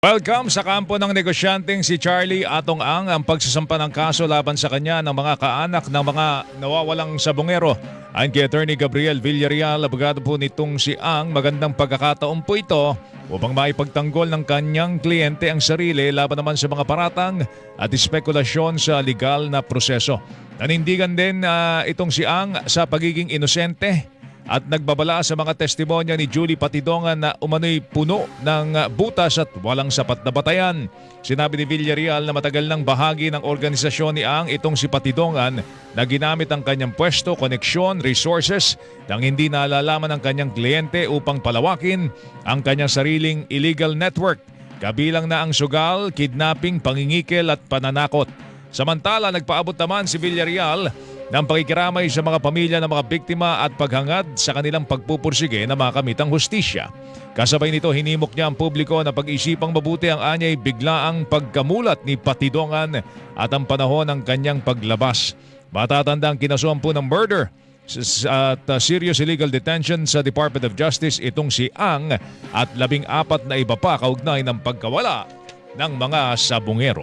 Welcome sa kampo ng negosyanteng si Charlie Atong Ang ang pagsasampa ng kaso laban sa kanya ng mga kaanak ng mga nawawalang sabongero. Ayon kay Attorney Gabriel Villarreal, abogado po nitong si Ang, magandang pagkakataon po ito upang maipagtanggol ng kanyang kliyente ang sarili laban naman sa mga paratang at espekulasyon sa legal na proseso. Nanindigan din ah, itong si Ang sa pagiging inosente at nagbabala sa mga testimonya ni Julie Patidongan na umano'y puno ng butas at walang sapat na batayan. Sinabi ni Villarreal na matagal ng bahagi ng organisasyon ni Ang itong si Patidongan na ginamit ang kanyang pwesto, koneksyon, resources nang hindi nalalaman ng kanyang kliyente upang palawakin ang kanyang sariling illegal network. Kabilang na ang sugal, kidnapping, pangingikil at pananakot. Samantala, nagpaabot naman si Villarreal ng pakikiramay sa mga pamilya ng mga biktima at paghangad sa kanilang pagpupursige na makamit ang hustisya. Kasabay nito, hinimok niya ang publiko na pag-isipang mabuti ang anyay biglaang pagkamulat ni Patidongan at ang panahon ng kanyang paglabas. Matatanda ang kinasuhan po ng murder at uh, serious illegal detention sa Department of Justice itong si Ang at labing apat na iba pa kaugnay ng pagkawala ng mga sabungero.